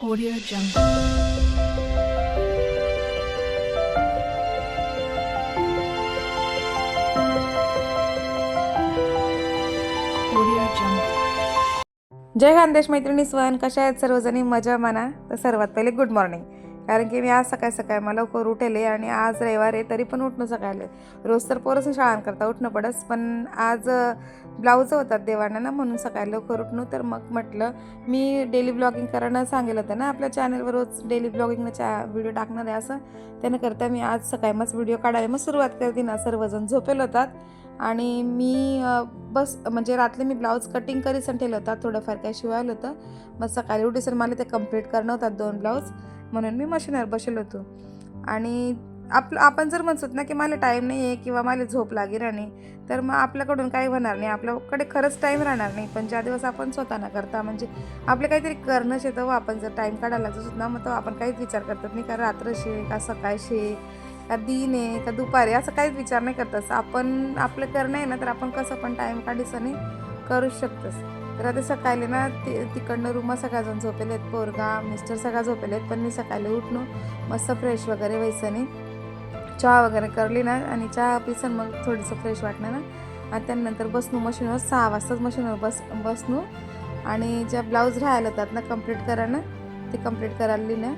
Audio Jungle. जय खानदेश मैत्रिणी स्वयं कशा आहेत सर्वजणी? मजा म्हणा तर सर्वात पहिले गुड मॉर्निंग कारण की मी आज सकाळी सकाळी मला लवकर उठेले आणि आज रविवार आहे तरी पण उठणं सकाळले. रोज तर पोरच शाळांकरता उठणं पडस. पण आज ब्लाऊज होतात देवांना ना म्हणून सकाळी लवकर उठणं. तर मग म्हटलं मी डेली ब्लॉगिंग करणं सांगितलं होतं ना आपल्या चॅनलवर रोज डेली ब्लॉगिंगनं चा व्हिडिओ टाकणार आहे असं. त्यानं करता मी आज सकाळी मग व्हिडिओ काढायला मग सुरुवात करते ना सर्वजण झोपेल होतात. आणि मी बस म्हणजे रात्री मी ब्लाऊज कटिंग करीसन ठेवलं होता थोडंफार काय शिवायला होतं. मग सकाळी उठीसन मला ते कंप्लीट करणं होतात दोन ब्लाऊज. म्हणून मी मशीनवर बसेल होतो. आणि आपलं आपण जर म्हणतो ना की मला टाईम नाही आहे किंवा मला झोप लागेल आणि तर मग आपल्याकडून काही होणार नाही. आपल्याकडे खरंच टाईम राहणार नाही. पण ज्या दिवस आपण स्वतः ना करता म्हणजे आपलं काहीतरी करणं शे तेव्हा आपण जर टाईम काढायला लागतो ना मग तो आपण काहीच विचार करतात नाही. का रात्र शे का सकाळ शे का दिन आहे का दुपारी असं काहीच विचार नाही करतस आपण आपलं करणं आहे ना तर आपण कसं पण टाईम काढीस आणि करू शकतोस. तर आता सकाळी ना ती तिकडनं रूम सगळ्याजण झोपेले आहेत पोरगा मिस्टर सगळा झोपेले आहेत पण मी सकाळी उठलो मस्त फ्रेश वगैरे व्हायचं चहा वगैरे करली ना आणि चहा पिसन मग थोडंसं फ्रेश वाटणं ना. आणि त्यानंतर बसणू मशीनवर सहा वाजताच मशीनवर बस बसणू आणि ज्या ब्लाऊज राहायला होतात ना कंप्लीट करा ना ते कंप्लीट करायला ना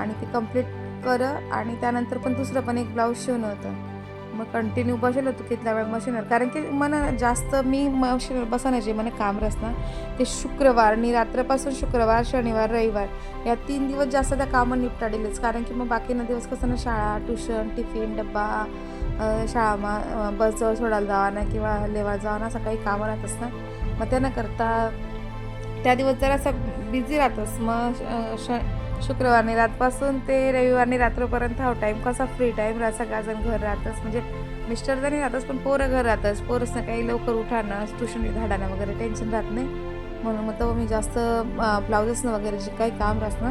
आणि ते कंप्लीट कर आणि त्यानंतर पण दुसरं पण एक ब्लाऊज शिवणं होतं. मग कंटिन्यू बसेल होतो कितल्या वेळ मशीनवर? कारण की मला जास्त मी मशीनवर बसण्याचे मला काम रचना ते शुक्रवार आणि रात्रपासून शुक्रवार शनिवार रविवार या तीन दिवस जास्त त्या कामं निपटाडेलच. कारण की मग बाकीना दिवस कसं ना शाळा ट्युशन टिफिन डब्बा शाळामा बसजवळ सोडायला जावा ना किंवा लेवा जावा ना असं काही कामं राहतच ना. मग त्यांना करता त्या दिवस जरा असं बिझी राहतस. मग श शुक्रवारनी रातपासून ते रविवारनी रात्रपर्यंत हा टाईम कसा फ्री टाईम राहा सगळ्याजण घर राहतच. म्हणजे मिस्टर जरी राहतच पण पोरं घर राहतच. पोरसनं काही लवकर उठाणं ट्युशन धाडाणं वगैरे टेन्शन राहत नाही. म्हणून मग तो मी जास्त ब्लाउजेसनं वगैरे जे काही काम राहत ना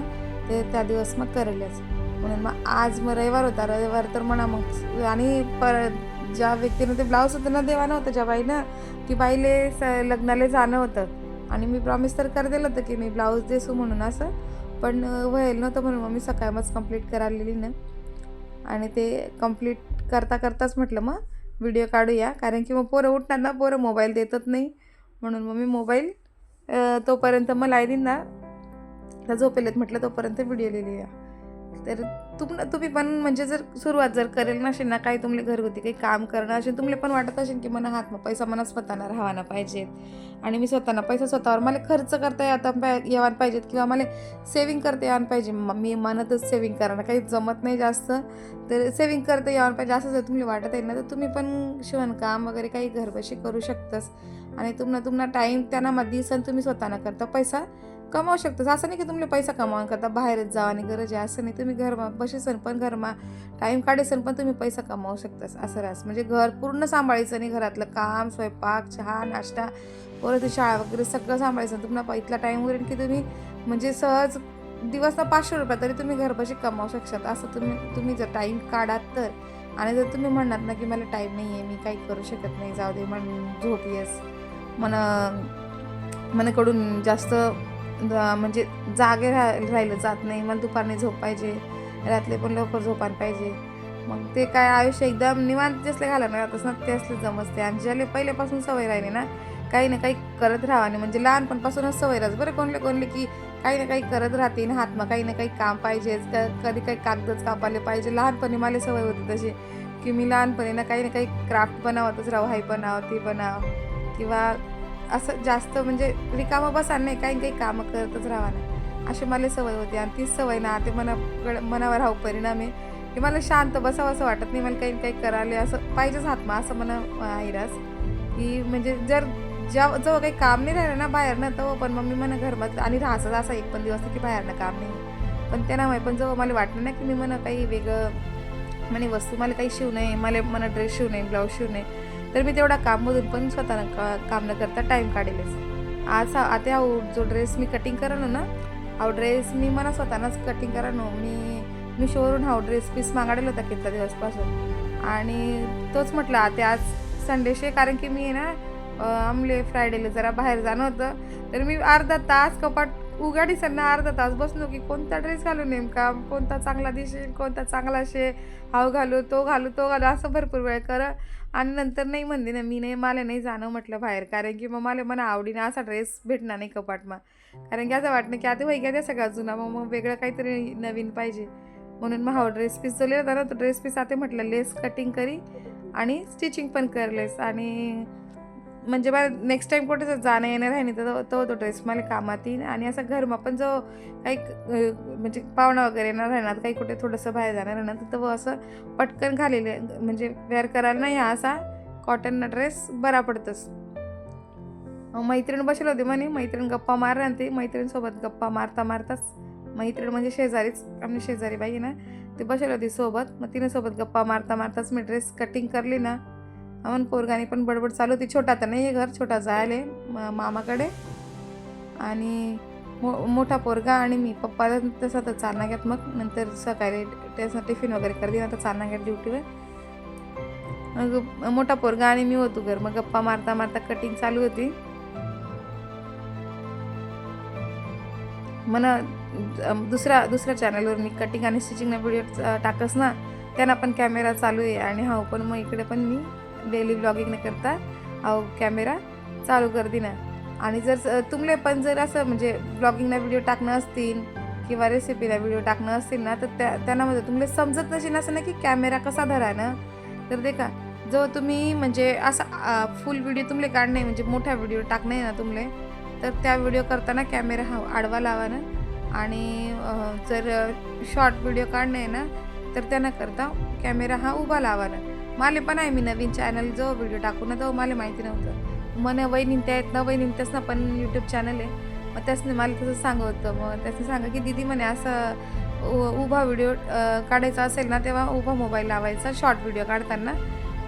ते त्या दिवस मग करेलच. म्हणून मग आज मग रविवार होता. रविवार तर म्हणा मग आणि पर ज्या व्यक्तीनं ते ब्लाऊज होतं ना देवानं होतं ज्या बाईनं की बाईले स लग्नाला जाणं होतं. आणि मी प्रॉमिस तर कर दिलं होतं की मी ब्लाऊज देसू म्हणून असं. पण व्हायला नव्हतं म्हणून मग मी सकाळमच कंप्लीट करायलेली ना. आणि ते कंप्लीट करता करताच म्हटलं मग व्हिडिओ काढूया. कारण की मग पोरं उठणार ना पोरं मोबाईल देतच नाही. म्हणून मग मी मोबाईल तोपर्यंत मग लाईन ना झोपेलेत म्हटलं तोपर्यंत व्हिडिओ लिहिली तर तुम तुम्ही पण म्हणजे जर सुरुवात जर करेल नसेल ना काही तुमले घरगुती काही काम करणं असेल तुमले पण वाटत असेल की मला हात पैसा मला स्वतःना राहावाना पाहिजेत. आणि मी स्वतःना पैसा स्वतःवर मला खर्च करता येता पाय यावान पाहिजेत किंवा मला सेविंग करता यावं पाहिजे. मी म्हणतच सेविंग करायला काही जमत नाही जास्त. तर सेविंग करता यावं पाहिजे असं जर तुम्हाला वाटत आहे ना तर तुम्ही पण शिवणकाम वगैरे काही घरबशी करू शकतास. आणि तुम्हाला तुम्हाला टाईम त्यांना मध्ये सण तुम्ही स्वतःना करता. पैसा कमावू शकतास. असं नाही की तुम्हाला पैसा कमावून करता बाहेरच जावानी आणि गरज आहे. असं नाही. तुम्ही घर कशीसन पण घरमा टाईम काढेसन पण तुम्ही पैसा कमावू शकतास. असं राहस. म्हणजे घर पूर्ण सांभाळायचं आणि घरातलं काम स्वयंपाक चहा नाश्ता परत शाळा वगैरे सगळं सांभाळायचं. तुम्हाला इथला टाईम वगैरे की तुम्ही म्हणजे सहज दिवसला पाचशे रुपये तरी तुम्ही घरबशी कमावू शकतात असं तुम्ही तुम्ही जर टाईम काढात तर. आणि जर तुम्ही म्हणणार ना की मला टाईम नाही आहे मी काही करू शकत नाही जाऊ दे म्हण झोप येस. मन मनाकडून जास्त म्हणजे जागे राह राहिलं जात नाही. मला दुपारने झोप पाहिजे. रात्री पण लवकर झोपायला पाहिजे. मग ते काय आयुष्य एकदम निवांत जसले घालणं राहतच ना ते असले जमसते. आणि ज्याला पहिल्यापासून सवय राहिली ना काही ना काही करत राहा आणि म्हणजे लहानपणापासूनच सवय राहते. बरं कोणले कोणले की काही ना काही करत राहते ना हातमा काही ना काही काम पाहिजेच क कधी काही कागदच कापाले पाहिजे. लहानपणी मला सवय होती तशी की मी लहानपणी ना काही ना काही क्राफ्ट बनावतच राहू हाय बनाव ती बनाव. किंवा असं जास्त म्हणजे रिकामं बसा नाही. काही काही कामं करतच राहा ना. अशी मला सवय होती आणि तीच सवय ना ते मनाकडे मनावर हा परिणाम आहे. की मला शांत बसावं असं वाटत नाही मला काही काही करायला असं पाहिजेच हातमा असं म्हणा आईरास की म्हणजे जर ज्या जेव्हा काही काम नाही राहिलं ना बाहेर ना तेव्हा पण मी म्हणा घरमध्ये आणि राहायचं असा एक पण दिवस की बाहेरनं काम नाही. पण त्यांना माहीत पण जेव्हा मला वाटलं ना की मी म्हणा काही वेगळं म्हणे वस्तू मला काही शिव नये मला मला ड्रेस शिव नाही ब्लाऊज शिव नाही तर मी तेवढा काममधून पण स्वतःनं का काम न करता टाईम काढेलच. आज हा- आता हा जो ड्रेस मी कटिंग करणार ना हा ड्रेस मी मला स्वतःनाच कटिंग करानो मी मी शोवरून हा ड्रेस पीस मागाडेल होता कितला दिवसपासून. आणि तोच म्हटलं आता आज संडेशे कारण की मी ना आमले फ्रायडेला जरा बाहेर जाणं होतं. तर मी अर्धा तास कपाट उघाडी सन्ना अर्धा तास बसलो की कोणता ड्रेस घालू नेमका? कोणता चांगला दिसेल? कोणता चांगला शे? हाव घालू तो घालू तो घालू असं भरपूर वेळ कर. आणि नंतर नाही म्हणते ना मी नाही मला नाही जाणं म्हटलं बाहेर. कारण की मग मला मला आवडीने असा ड्रेस भेटणार नाही कपाटमा. कारण की असं वाटणं की आता वै त्या सगळा जुना मग मग वेगळं काहीतरी नवीन पाहिजे. म्हणून मग हा ड्रेस पीस जो होता ना तो ड्रेस पीस आता म्हटलं लेस कटिंग करी आणि स्टिचिंग पण कर लेस आणि म्हणजे मला नेक्स्ट टाईम कुठे जाणं येणं नाही तर तो तो ड्रेस मला कामात येईल. आणि असं घरमा पण जो काही म्हणजे पाहुणा वगैरे येणार राहणार काही कुठे थोडंसं बाहेर जाणार राहणार तर तो असं पटकन घालेले. म्हणजे वेअर करायला नाही हा असा कॉटन ड्रेस बरा पडतोच मैत्रीण बसले होते म्हणे मैत्रीण गप्पा मार ते मैत्रिणीसोबत गप्पा मारता मारताच मैत्रीण म्हणजे शेजारीच आम्ही शेजारी बाई ना ते बसले होती सोबत मग तिने सोबत गप्पा मारता मारताच मी ड्रेस कटिंग करली ना अमन पोरगाने पण बडबड चालू होती छोटा तर नाही आहे घर छोटा जायले म- मामाकडे. आणि मो मोठा पोरगा आणि मी पप्पा तसं तर चालना घ्यात मग नंतर सकाळी त्याचं टिफिन वगैरे करते ना तर चालना घ्यात ड्युटीवर मग मोठा पोरगा आणि मी होतो घर मग गप्पा मारता मारता कटिंग चालू होती. म्हणा दुसऱ्या दुसऱ्या चॅनलवर मी कटिंग आणि स्टिचिंगना व्हिडिओ टाकस ना त्यांना पण कॅमेरा चालू आहे आणि हा पण मग इकडे पण मी डेली ब्लॉगिंग न करता हा कॅमेरा चालू करते ना. आणि जर तुमले पण जर असं म्हणजे ब्लॉगिंगला व्हिडिओ टाकणं असतील किंवा रेसिपीला व्हिडिओ टाकणं असतील ना तर त्या त्यांना म्हणजे तुमले समजत नसेल असं ना की कॅमेरा कसा धरायनं. तर ते का जो तुम्ही म्हणजे असा फुल व्हिडिओ तुमले काढणे म्हणजे मोठा व्हिडिओ टाकणे ना तुमले तर त्या व्हिडिओ करताना कॅमेरा हा आडवा लावा ना. आणि जर शॉर्ट व्हिडिओ काढणे आहे ना तर त्यांना करता कॅमेरा हा उभा लावा ना. मला पण आहे मी नवीन चॅनल जो व्हिडिओ टाकू ना तो मला माहिती नव्हतं. मन वहिनी त्या आहेत ना वहिनी त्याच ना पण यूट्यूब चॅनल आहे. मग त्यासने मला तसं सांगवतं होतं. मग त्यासने सांगा की दीदी म्हणे असं उ- उभा व्हिडिओ काढायचा असेल ना तेव्हा उभा मोबाईल लावायचा शॉर्ट व्हिडिओ काढताना.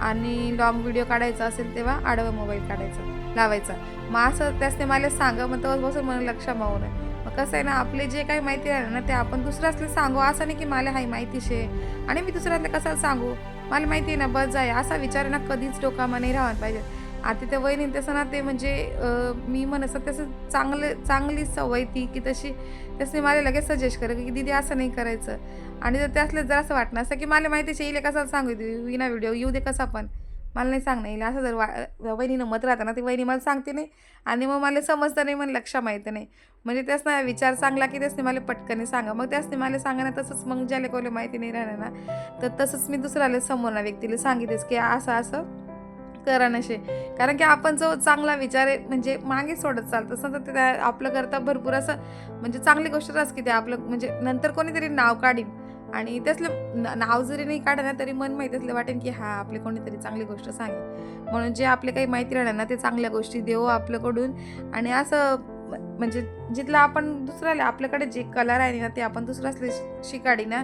आणि लॉंग व्हिडिओ काढायचा असेल तेव्हा आडवा मोबाईल काढायचा लावायचा. मग असं त्यासने मला सांगा मग तेव्हापासून मला लक्ष मावून मग कसं आहे ना आपले जे काही माहिती आहे ना ते आपण दुसऱ्यासले सांगू. असं नाही की मला हाय माहिती शे. आणि मी दुसऱ्यातले कशाला सांगू? मला माहिती आहे ना बस जाय. असा विचार ना कधीच डोकामा नाही राहायला पाहिजे. आता त्या वहिनी तसं ना ते म्हणजे मी म्हणत तसं चांगलं चांगली सवय ती की तशी तसे मला लगेच सजेस्ट करेल की दिदी असं नाही करायचं. आणि जर त्यासलं जर असं वाटणं असं की मला माहितीच येईल कसा सांगू दे? विना व्हिडिओ येऊ दे कसा पण. मला नाही सांगणं येईल. असं जर वा वहिनीनं मत राहतं ना ती वहिनी मला सांगते नाही. आणि मग मला समजतं नाही मला लक्ष माहिती नाही. म्हणजे त्याच ना विचार चांगला की त्यासने मला पटकन सांगा. मग त्यासने मला सांगा ना तसंच मग ज्याला कोणी माहिती नाही राहणार ना तर तसंच मी दुसऱ्याला समोर ना व्यक्तीला सांगितलेच की असं असं. करा नशे कारण की आपण जो चांगला विचार आहे म्हणजे मागे सोडत चालतं. असं तर त्या आपलं करता भरपूर असं म्हणजे चांगली गोष्ट राहस की ते आपलं म्हणजे नंतर कोणीतरी नाव काढीन. आणि त्यातलं नाव जरी नाही काढलं ना तरी मन माहीत असलं वाटेन की हा आपले कोणीतरी चांगली गोष्ट सांगेल. म्हणून जे आपले काही माहिती राहणार ना ते चांगल्या गोष्टी देऊ आपल्याकडून. आणि असं म्हणजे जिथलं आपण दुसऱ्याला आपल्याकडे जे कला राहिली ना ते आपण दुसऱ्यासले शि- शिकाडी ना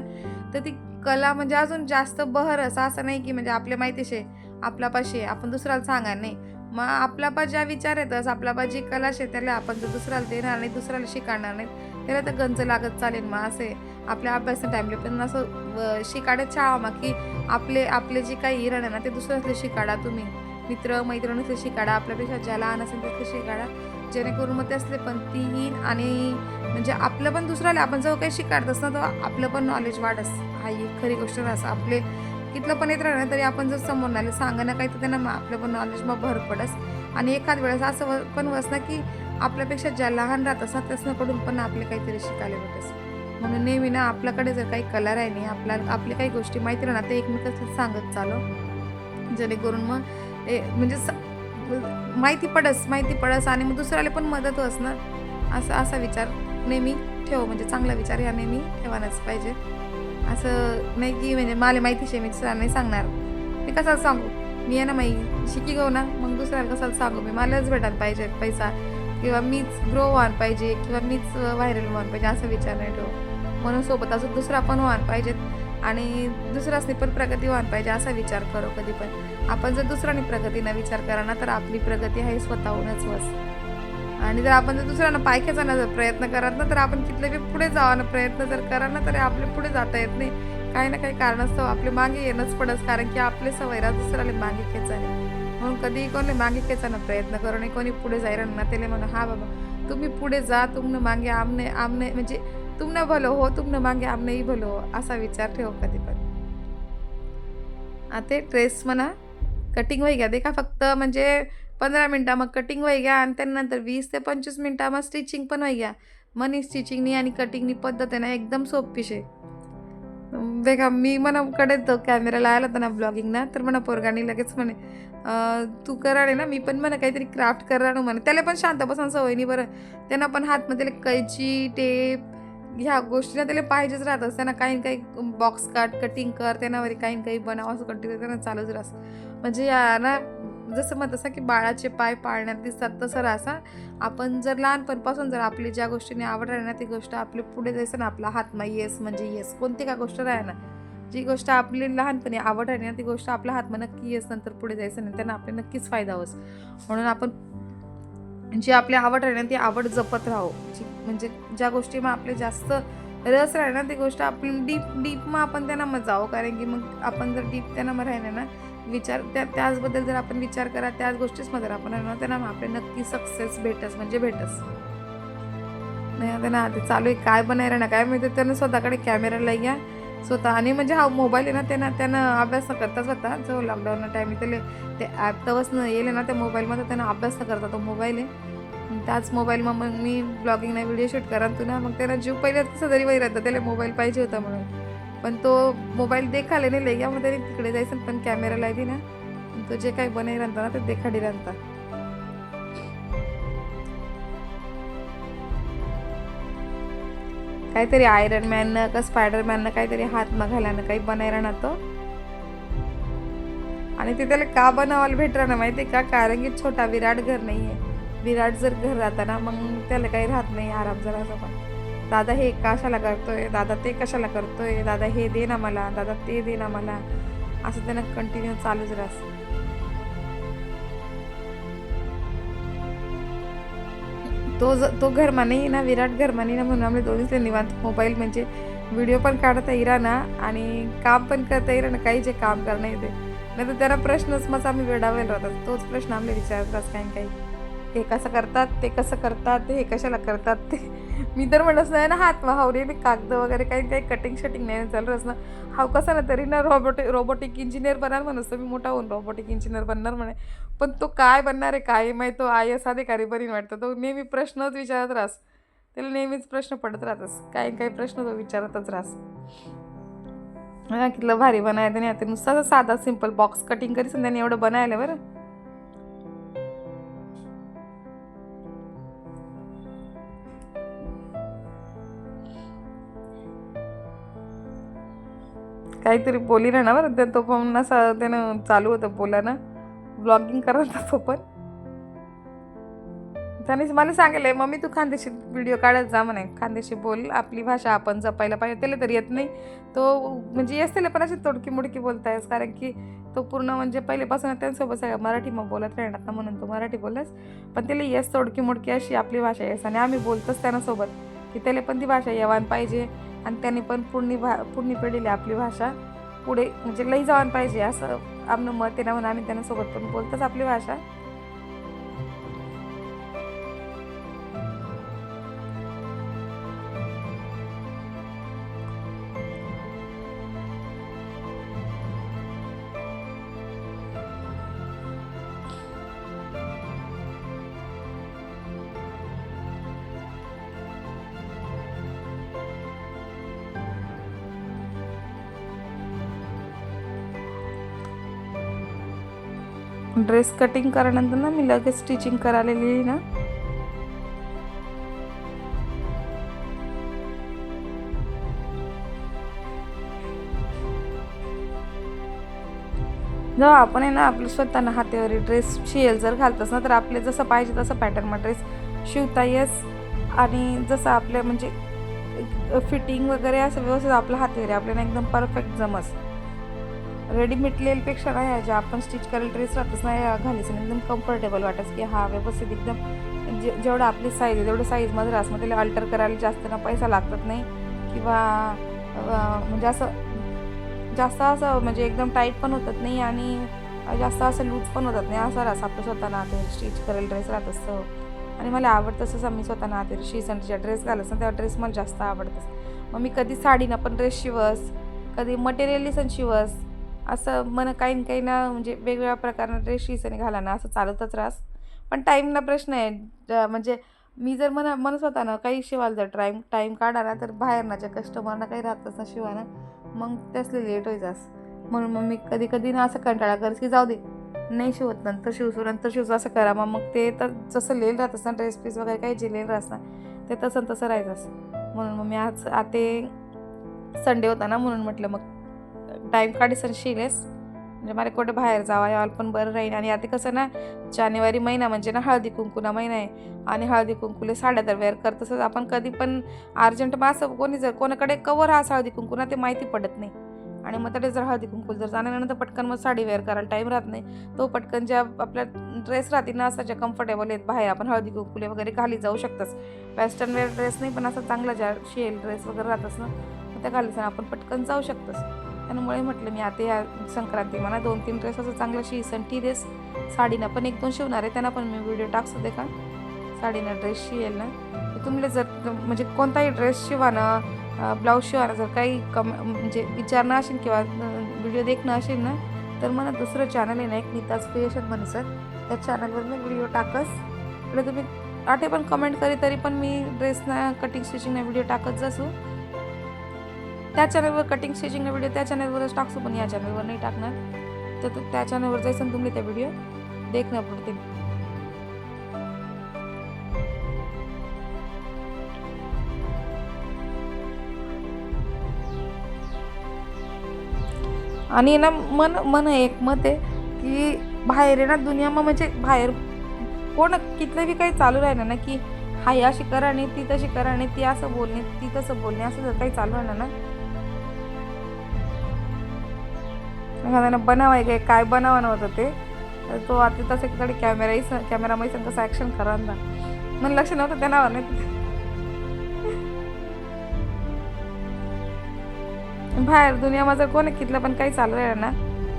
तर ती कला म्हणजे अजून जास्त बहर असं असं नाही की म्हणजे आपल्या माहितीशे आपल्यापाशी आपण दुसऱ्याला सांगा नाही. मग आपल्यापा ज्या विचार येतस आपल्यापा जी कला शे त्याला आपण जर दुसऱ्याला देणार नाही दुसऱ्याला शिकाडणार नाही त्याला तर गंज लागत चालेल मग असे. आपल्या अभ्यासा टाईमले पण असं शिकाडत छावा मग की आपले आपले जे काही हिरण आहे ना ते दुसऱ्यातले शिकाडा तुम्ही. मित्र मैत्रिणीतले शिकाडा आपल्यापेक्षा ज्या लहान असेल त्यातले शिकाडा. जेणेकरून मग ते असले पण ती आणि म्हणजे आपलं पण दुसऱ्याला आपण जो काही शिकाडत ना तो आपलं पण नॉलेज वाढस. हा ही खरी गोष्ट असं आपले कितलं पण येत राहणार तरी आपण जर समोर आलं सांगा ना काही तर त्यांना मग आपलं पण नॉलेज मग भर पडस. आणि एखाद वेळेस असं व- पण वस की आपल्यापेक्षा ज्या लहान राहत असतात त्यासनाकडून पण आपले काहीतरी शिकायला भेटस. म्हणून नेहमी ना आपल्याकडे जर काही कला आहे नाही आपल्या आपली काही गोष्टी माहिती राहणार ते एकमेकांना सांगत चालो. जेणेकरून मग ए म्हणजे स- माहिती पडस माहिती पडस आणि मग दुसऱ्याला पण मदत होस ना. असा असा विचार नेहमी ठेव म्हणजे चांगला विचार ह्या नेहमी ठेवायलाच पाहिजे. असं नाही की म्हणजे मला माहिती शे मी दुसऱ्याला नाही सांगणार. मी कशाला सांगू? मी आहे ना माई शिकी गो ना मग दुसऱ्याला कशाला सांगू? मी मलाच भेटायला पाहिजे पैसा. किंवा मीच ग्रो व्हायला पाहिजे किंवा मीच व्हायरल व्हायला पाहिजे असा विचार नाही ठेव. म्हणून सोबत असं दुसरा पण व्हायला पाहिजेत. आणि दुसऱ्यासनी पण प्रगती व्हायला पाहिजे असा विचार करो कधी पण. आपण जर दुसऱ्याने प्रगतीनं विचार करा ना तर आपली प्रगती आहे स्वतःहूनच वस आणि जर आपण जर दुसऱ्यांना पायख्याचा ना जर प्रयत्न करत ना तर आपण तिथले बी पुढे जावाना प्रयत्न जर करा ना तरी आपले पुढे जाता येत नाही. काही ना काही कारणास्तव आपले मागे येणंच पडस कारण की आपले सवयरा दुसऱ्याला मागे खेचाने म्हणून कधीही कोणी मागे खेचायला प्रयत्न करू नये कोणी पुढे जायला ना त्याला म्हणून हा बाबा तुम्ही पुढे जा तुमनं मागे आमने आमने म्हणजे तुमनं भलो हो तुमनं मागे आमनेही भलो हो असा विचार ठेव कधी पण. आता ड्रेस म्हणा कटिंग वही घ्या दे का फक्त म्हणजे पंधरा मिनटं मग कटिंग व्हाय घ्या आणि त्यानंतर वीस ते पंचवीस मिनटं मग स्टिचिंग पण व्हाय घ्या मनी स्टिचिंगनी आणि कटिंगनी पद्धत आहे ना एकदम सोपी शे देखा मी म्हणा कडे तो कॅमेरा आला होता ना ब्लॉगिंग ना तर म्हणा पोरगाणी लगेच म्हणे तू कराडे ना मी पण म्हणा काहीतरी क्राफ्ट करा म्हणे. त्याला पण शांत बसून सवय नाही बरं. त्यांना पण हातमध्ये कैची टेप ह्या गोष्टीला त्याला पाहिजेच राहतात. त्यांना काही काही बॉक्स काट कटिंग कर त्यांना वरी काही काही बनाव असं कंटिन्यू त्यांना चालूच राहतं. म्हणजे या ना जसं मग असं की बाळाचे पाय पाळण्यात दिसतात तसं रासा आपण जर लहानपणापासून जर आपली ज्या गोष्टीने आवड राही ना ती गोष्ट आपली पुढे जायचं ना आपला हातमा येस म्हणजे येस कोणती का गोष्ट राहा ना जी गोष्ट आपली लहानपणी आवड आहे ना ती गोष्ट आपल्या हातमा नक्की येस नंतर पुढे जायचं नाही त्यांना आपले नक्कीच फायदा होस म्हणून आपण जी आपली आवड राही ना ती आवड जपत राहो. जी म्हणजे ज्या गोष्टी मग आपले जास्त रस राही ना ती गोष्ट आपण डीप डीप मग आपण त्यांना मग जावं. कारण की मग आपण जर डीप त्यांना मग राहिलं ना विचार त्या त्याचबद्दल जर आपण विचार करा त्याच गोष्टीचमध्ये जर आपण राहिलो ना त्यांना मग आपले नक्की सक्सेस भेटस म्हणजे भेटस. नाही आता ना ते चालू आहे काय बनायला ना काय माहिती त्यानं स्वतःकडे कॅमेरा घ्या स्वतः आणि म्हणजे हा मोबाईल आहे ना त्यांना त्यानं अभ्यास न करता स्वतः जो लॉकडाऊन टाईम त्याला ते ॲप तवच न येईल ना त्या मोबाईलमध्ये त्यांना अभ्यास न करता तो मोबाईल आहे. त्याच मोबाईल मग मग मी ब्लॉगिंग नाही व्हिडिओ शूट करा तू ना मग त्याला जीव पहिले कसं तरी वही राहतं त्याला मोबाईल पाहिजे होता म्हणून. पण तो मोबाईल देखाले नाही लेग्यामध्ये तिकडे जायचं पण कॅमेरा लायदी ना. तो जे काही बनाई राहता ना ते देखाडी राहता काहीतरी आयरन मॅननं का स्पायडरमॅननं काहीतरी हात घालानं काही बनाय राहणार तो. आणि ते त्याला का बनवायला भेटणार ना माहिती का? कारण की छोटा विराट घर नाही आहे विराट जर घर राहता ना मग त्याला काही राहत नाही आराम जरा पण. दादा हे कशाला करतोय? दादा ते कशाला करतोय? दादा हे दे ना मला. दादा ते दे ना मला. असं त्यांना कंटिन्यू चालूच राहत. तो ज तो घरमा नाही ना विराट घरमा नाही ना म्हणून आम्ही दोन्हीच निवांत मोबाईल म्हणजे व्हिडिओ पण काढता येईरा ना आणि काम पण करता येईरा ना काही जे काम करणं येते नाही तर त्याला प्रश्नच मग आम्ही वेडावेल राहतात तोच प्रश्न आम्ही विचारत राहत काही काही. हे कसं करतात ते कसं करतात ते हे कशाला करतात ते मी तर म्हणत नाही ना हात हावरे मी कागद वगैरे काही काही कटिंग शटिंग नाही चालू ना हाव कसं ना तरी ना रोबोटिक रोबोटिक इंजिनियर बनणार म्हणत मी मोठा होऊन रोबोटिक इंजिनियर बनणार म्हणे. पण तो काय बनणार आहे काय माहीत? तो आय एस अधिकारी बरी वाटतं. तो नेहमी प्रश्नच विचारत राहस. त्याला नेहमीच प्रश्न पडत राहतस. काही काही प्रश्न तो विचारतच राहस. हा, कितलं भारी बनायचं नाही आता नुसतं साधा सिंपल बॉक्स कटिंग करी आणि त्याने एवढं बनायला बरं. काहीतरी बोली ना ना बरं. त्या तो पण असा त्यानं चालू होतं बोलानं ब्लॉगिंग करत होता तो पण. त्याने मला सांगितलंय मम्मी तू खानदेशी व्हिडिओ काढत जा म्हणे. खानदेशी बोल आपली भाषा आपण जपायला पाहिजे. त्याला तरी येत नाही. तो म्हणजे येस त्याला पण अशी तोडकी मोडकी बोलतायस. कारण की तो पूर्ण म्हणजे पहिलेपासून त्यांच्यासोबत सगळं मराठी मग बोलत राहणार ना म्हणून तो मराठी बोललास. पण त्याला येस तोडकी मोडकी अशी आपली भाषा येस आणि आम्ही बोलतोच त्यांनासोबत की त्याला पण ती भाषा येवान पाहिजे आणि त्याने पण पुढणी भा पुढणी पिढीला आपली भाषा पुढे म्हणजे लई जावान पाहिजे असं आपलं मत आहे ना म्हणून आम्ही त्यांच्यासोबत पण बोलतोच आपली भाषा. ड्रेस कटिंग करानंतर ना मी लगेच स्टिचिंग करालेली ना. जेव्हा आपण आहे ना आपलं स्वतःना हातेवरी ड्रेस शिएल जर घालतच ना तर आपले जसं पाहिजे तसं पॅटर्न ड्रेस शिवता येस. आणि जसं आपलं म्हणजे फिटिंग वगैरे असं व्यवस्थित आपलं हातेवरी आपल्याला एकदम परफेक्ट जमस. रेडीमेड लेलपेक्षा ना ह्या ज्या आपण स्टिच करेल ड्रेस राहतच ना या आणि एकदम कम्फर्टेबल वाटत की हा व्यवस्थित एकदम जे जेवढं आपली साईज आहे तेवढं साईजमध्ये राहस. मग त्याला अल्टर करायला जास्त ना पैसा लागतात नाही. किंवा म्हणजे असं जास्त असं म्हणजे एकदम टाईट पण होतात नाही आणि जास्त असं लूज पण होतात नाही. असं राहस आपलं स्वतःना ते स्टिच करेल ड्रेस राहत असतं. आणि मला आवडतं तसं मी स्वतःना ते शिवसंतीच्या ड्रेस घालस ना तेव्हा ड्रेस मला जास्त आवडतं मग मी कधी साडीनं पण ड्रेस शिवस कधी मटेरियलीसन शिवस. असं मन काही ना काही ना म्हणजे वेगवेगळ्या प्रकारनं ड्रेस शिवसनी घाला ना असं चालतच राहस. पण टाईमला प्रश्न आहे ज- म्हणजे मी जर म्हणा मन होता ना काही शिवायला जर टाईम टाईम काढा ना तर बाहेर ना ज्या कस्टमरना काही राहतच ना शिवायला मग त्यासले लेट होई जास. म्हणून मग मी कधी कधी ना असं कंटाळा करस की जाऊ दे नाही शिवत नंतर शिवसू नंतर शिवसू असं करा. मग मग ते तर जसं लेल राहत ना ड्रेस पीस वगैरे काही जे लेल राहस ना ते तसं तसं तसं राहायचंच म्हणून मग मी आज आते संडे होता ना म्हणून म्हटलं मग टाईम काढीसन शिलेस म्हणजे मला कुठे बाहेर जावा याल पण बरं राहील आणि आता कसं ना जानेवारी महिना म्हणजे ना हळदी कुंकुना महिना आहे. आणि हळदी कुंकुले साड्या तर वेअर करत तसंच आपण कधी पण अर्जंट मग असं कोणी जर कोणाकडे कवर हा हळदी कुंकू ना ते माहिती पडत नाही. आणि मग त्याला जर हळदी कुंकू जर जाण्यानंतर पटकन मग साडी वेअर करायला टाईम राहत नाही. तो पटकन ज्या आपल्या ड्रेस राहतील ना असं ज्या कम्फर्टेबल आहेत बाहेर आपण हळदी कुंकुले वगैरे घाली जाऊ शकतोस. वेस्टर्न वेअर ड्रेस नाही पण असं चांगला ज्या शेल ड्रेस वगैरे राहतच ना त्या घालीस आपण पटकन जाऊ शकतोस. त्यामुळे म्हटलं मी आता या संक्रांती मला दोन तीन ड्रेस असं चांगलं शिसन टी ड्रेस साडीनं पण एक दोन शिवणार आहे त्यांना पण मी व्हिडिओ टाकतो दे का? साडीनं ड्रेस शिवेल ना? तुम्हाला जर म्हणजे कोणताही ड्रेस शिवा ना ब्लाऊज शिवाना जर काही कम म्हणजे विचारणं असेल किंवा व्हिडिओ देखणं असेल ना तर मला दुसरं चॅनल आहे ना एक नीताज क्रिएशन म्हणसर त्या चॅनलवर मी व्हिडिओ टाकस. म्हणजे तुम्ही आठे पण कमेंट करी तरी पण मी ड्रेसना कटिंग स्टिचिंगना व्हिडिओ टाकत जसू. त्या चॅनलवर कटिंग स्टिचिंगना व्हिडिओ त्या चॅनलवरच टाकतो पण या चॅनलवर नाही टाकणार. तर त्या चॅनलवर जायचं तुम्ही त्या व्हिडिओ देखणं पडते आणि ना मन मन एक मत आहे की बाहेर आहे ना दुनियामा म्हणजे बाहेर कोण कितलं बी काही चालू राहिलं ना की हा या अशी करा आणि ती तशी करा आणि ती असं बोलणे ती तसं बोलणे असं जर काही चालू राहिलं ना एखाद्यानं बनवाय काय काय बनवानं होतं ते तर तो आता तसं एकीकडे कॅमेराही कॅमेरामध्ये सांग कसं ॲक्शन करा ना म्हणून लक्ष नव्हतं त्या नावाने बाहेर दुनियामध्ये कोण कितलं पण काही चालू राहिलं ना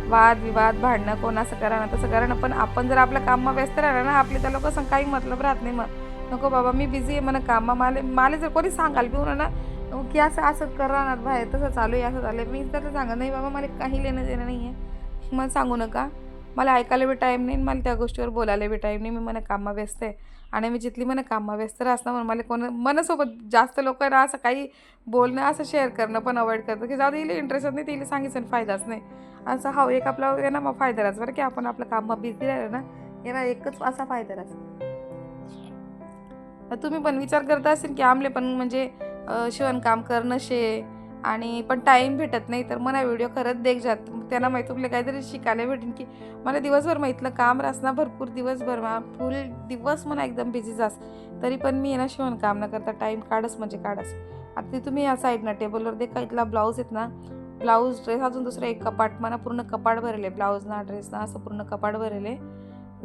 वाद विवाद भांडणं कोण असं करा ना तसं करा ना पण आपण जर आपल्या कामं व्यस्त राहिलं ना आपले त्या लोकं काही मतलब राहत नाही मग. नको बाबा मी बिझी आहे म्हणा कामा मला मला जर कोणी सांगाल पिऊ ना हो, की असं असं करा ना बाहेर तसं चालू आहे असं चालू आहे. मी तर सांगत नाही बाबा मला काही लेणं देणं नाही आहे मला सांगू नका. मला ऐकायला बी टाईम नाही मला त्या गोष्टीवर बोलायला बी टाईम नाही. मी मला कामा व्यस्त आहे. आणि मी जिथली मला कामा व्यस्त असणार म्हणून मला कोण मनासोबत जास्त लोक ना असं काही बोलणं असं शेअर करणं पण अवॉइड करतं की जाऊ दे इंटरेस्ट नाही तिला सांगितलं फायदाच नाही. असं हा एक आपला आहे ना मग फायदा राहतो. बरं की आपण आपलं कामात बिझी राहिलं ना याला एकच असा फायदा राहतो. तुम्ही पण विचार करता असेल की आमले पण म्हणजे शिवणकाम करणं शे आणि पण टाईम भेटत नाही तर मला व्हिडिओ खरंच देख जात. त्यांना माहीत तुला काहीतरी शिकायला भेटेन की मला दिवसभर माहितलं काम रासना भरपूर दिवसभर मा फुल दिवस मला एकदम बिझी जास. तरी पण मी ना शिवणकाम न करता टाईम काढस म्हणजे काढस. आता ते तुम्ही या साईडनं टेबलवर देखा इथला ब्लाऊज आहेत ना ब्लाऊज ड्रेस अजून दुसरं एक कपाट मला पूर्ण कपाट भरले ब्लाऊज ना ड्रेस ना असं पूर्ण कपाट भरले.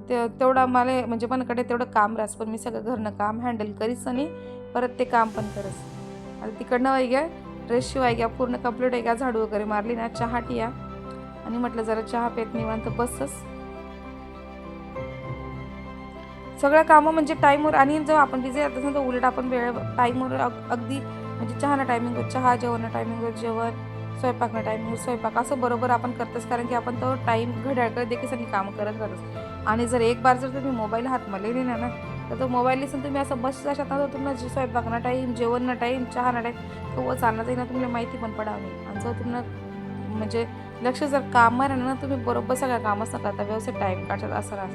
ते तेवढा मला म्हणजे मनाकडे तेवढं काम रास पण मी सगळं घरनं काम हँडल करीस आणि परत ते काम पण करस. आता तिकडनं वैग्या ड्रेस शिवाय घ्या पूर्ण कंप्लीट आहे घ्या झाडू वगैरे मारली ना चहा टिया आणि म्हटलं जरा चहा पेत निवांत बसच. सगळं कामं म्हणजे टाईमवर आणि जेव्हा आपण बिझी राहत ना तर उलट आपण वेळ टाईमवर अगदी म्हणजे चहाना टायमिंगवर चहा जेवणा टायमिंगवर जेवण स्वयंपाकना टायमिंगवर स्वयंपाक. असं बरोबर आपण करतोच कारण की आपण तो टाईम घड्याळकडे देखील कामं करत राहतोच. आणि जर एक बार जर तुम्ही मोबाईल हातमध्ये मले ना तर तो मोबाईल लिसून तुम्ही असं बस जाशात ना तर तुम्हाला जे स्वयंपाकना टाईम जेवण ना टाईम चहा ना टाईम तो व चालणार जाईल ना तुम्हाला माहिती पण पडावं नाही. आणि जर तुम्हाला म्हणजे लक्ष जर कामावर राहिलं ना तुम्ही बरोबर सगळ्या कामच न करता व्यवस्थित टाईम काढतात असं राहतं.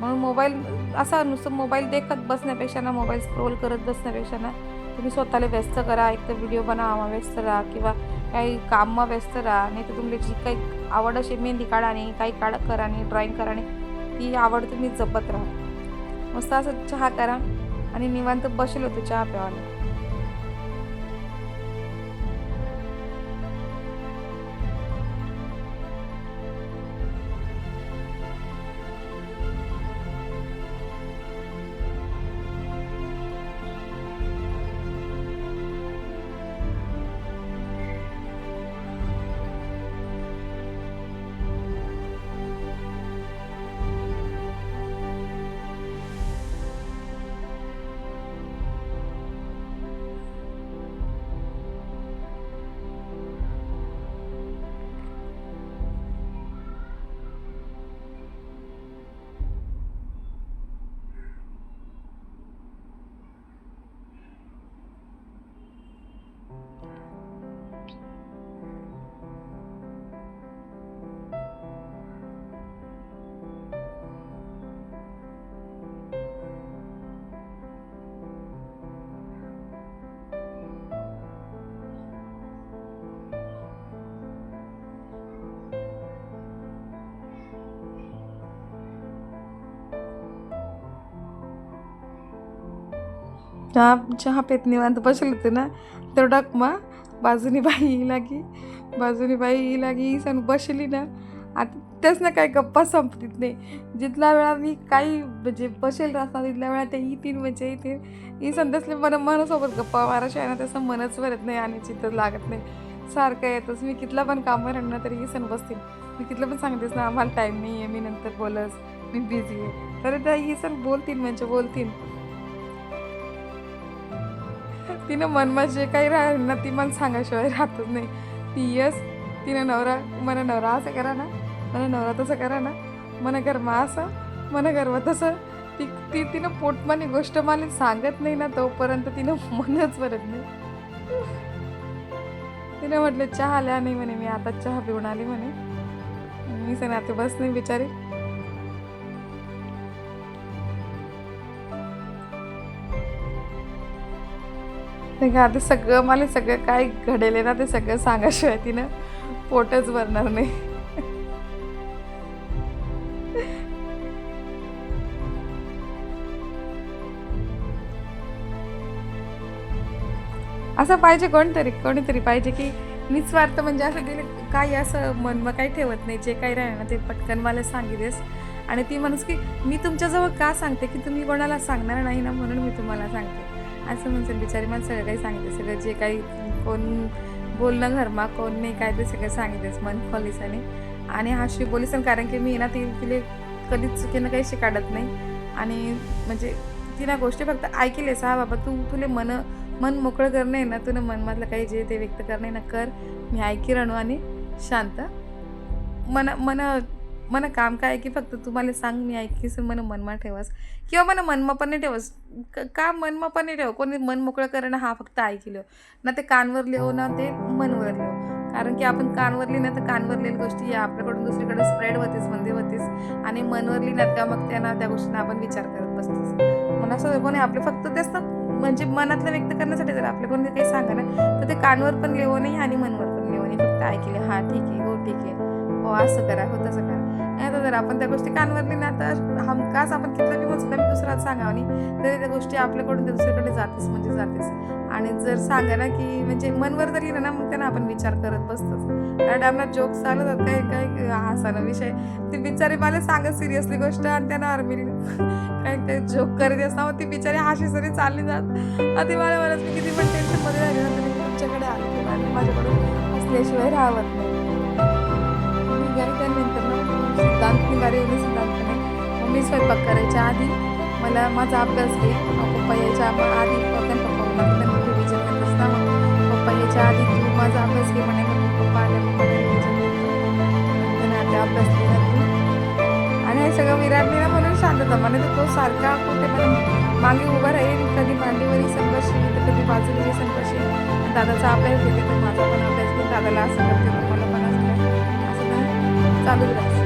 म्हणून मोबाईल असा नुसतं मोबाईल देखत बसण्यापेक्षा ना मोबाईल स्क्रोल करत बसण्यापेक्षा ना तुम्ही स्वतःला व्यस्त करा एक तर व्हिडिओ बनवा व्यस्त राहा किंवा काही कामं व्यस्त राहा नाही तर तुमची जी काही आवड अशी मेहंदी काढा काही काढ करा नाही ड्रॉईंग करा ती आवड तुम्ही जपत राहा. मस्त असं चहा करा. आणि निवांत बसेल होतो चहा प्यावाला चहा चहा पेत निवांत बसेल होते ना तर डकमा बाजूनी बाई येई लागी बाजूनी बाई येई लागी सण बसली ना। आता तेच ना काही गप्पा संपतीत नाही। जितल्या वेळा मी काही म्हणजे बसेल राहतात तिथल्या वेळा ते येतील म्हणजे येतील ही संदेशले मन मनासोबत गप्पा माराशिवाय ना तसं मनच भरत नाही आणि चित्त लागत नाही। सारखं येतच मी कितला पण कामं राहणार तरी ही सण बसतील मी कितलं पण सांगतेस ना आम्हाला टाईम नाही आहे मी नंतर बोलस मी बिझी आहे। तर त्या ही सण बोलतील म्हणजे बोलतील तिनं मनमा जे काही राहील ना ती मला सांगाशिवाय राहतच नाही. ती यस तिनं नवरा मला नवरा असं करा ना मला नवरा तसं करा ना मन गरमा असं मला गरवा तसं. ती ती तिनं पोटमानी गोष्ट मला सांगत नाही ना तोपर्यंत तिनं मनच भरत नाही. तिनं म्हटलं चहा आल्या नाही म्हणे मी आता चहा पिऊन आली म्हणे. मी सण आता बस नाही बिचारी. नाही का आता सगळं मला सगळं काय घडेल ना ते सगळं सांगाशिवाय तिनं पोटच भरणार नाही. असं पाहिजे कोणतरी कोणीतरी पाहिजे की निस्वार्थ म्हणजे असं गेले काही असं मन मग काही ठेवत नाही जे काही राहिलं ना ते पटकन मला सांगितलेस. आणि ती म्हणस की मी तुमच्याजवळ का सांगते की तुम्ही कोणाला सांगणार नाही ना म्हणून मी तुम्हाला सांगते. असं म्हणून बिचारी मला सगळं काही सांगितलं. सगळं जे काही कोण बोलणं घरमा कोण नाही काय ते सगळं सांगितलेस मन खोलीसाने आणि हाशी बोलीसन कारण की मी ना ती तिले कधीच चुकीनं काही शिकाडत नाही. आणि म्हणजे तिला गोष्टी फक्त ऐकलेस हा बाबा तू तुले मन मन मोकळं करणं आहे ना तुला मनमधलं काही जे ते व्यक्त करणं आहे ना कर. मी ऐकी राहणू आणि शांत. मन मन मला काम काय आहे की फक्त तू मला सांग मी ऐकीस मन मनमा ठेवास. किंवा मला मनमा पण नाही का मनमा पण नाही ठेव कोणी मन मोकळं करणं हा फक्त ऐकलं. ना ते कानवर लिहो ना ते मनवर लिहो. कारण की आपण कानवरली ना तर कानवरलेल्या गोष्टी या आपल्याकडून दुसरीकडे स्प्रेड होतीस म्हणजे होतीस. आणि मनवरली ना का मग त्यांना त्या गोष्टींना आपण विचार करत बसतोस. मला असं कोणी आपले फक्त तेच ना म्हणजे मनातलं व्यक्त करण्यासाठी जर आपल्या कोणी काही सांगा ना तर ते कानवर पण लिहो नाही आणि मनवर पण लिहो नाही. फक्त ऐकले हा ठीक आहे हो ठीक आहे. हो असं करा हो तसं करा. नाही तर जर आपण त्या गोष्टी कानवरली ना तर हमखास आपण कितलं बी म्हणतो मी दुसऱ्याला सांगावं नाही. तरी त्या गोष्टी आपल्याकडून त्या दुसरीकडे जातेस म्हणजे जातेस. आणि जर सांगा ना की म्हणजे मनवर जर ना मग त्यांना आपण विचार करत बसतोच. कारण आम्हाला जोक चालत काही काही हसाना विषय. ती बिचारी मला सांगत सिरियसली गोष्ट आणि त्यांना आर्मी काही काय जोक करत असता. ती बिचारी हाशी सरी चालली जात आधी मला म्हणत मी किती पण टेन्शनमध्ये राहिली ना तुमच्याकडे आलो की माझ्याकडून असल्याशिवाय राहत नाही. सिद्धांत निघाली होती सिद्धांतने मग मी स्वयंपाक करायच्या आधी मला माझा अभ्यास घे. पप्पा यायच्या आधी पप्पा पप्पा मला त्यांना रिव्हिजन करत असता मग. पप्पा यायच्या आधी तू माझा अभ्यास घे म्हणे मग पप्पा आले मग रिव्हिजन त्याने आता अभ्यास केला तू. आणि हे सगळं विराटने ना म्हणून शांतता म्हणे तर तो सारखा कुठे पण मागे उभा राहील कधी मांडीवरी संघर्षी तर कधी बाजूला संघर्षी दादाचा अभ्यास घेते तर माझा पण अभ्यास घेते दादाला असं करते मला पण असं करते. असं चालूच राहायचं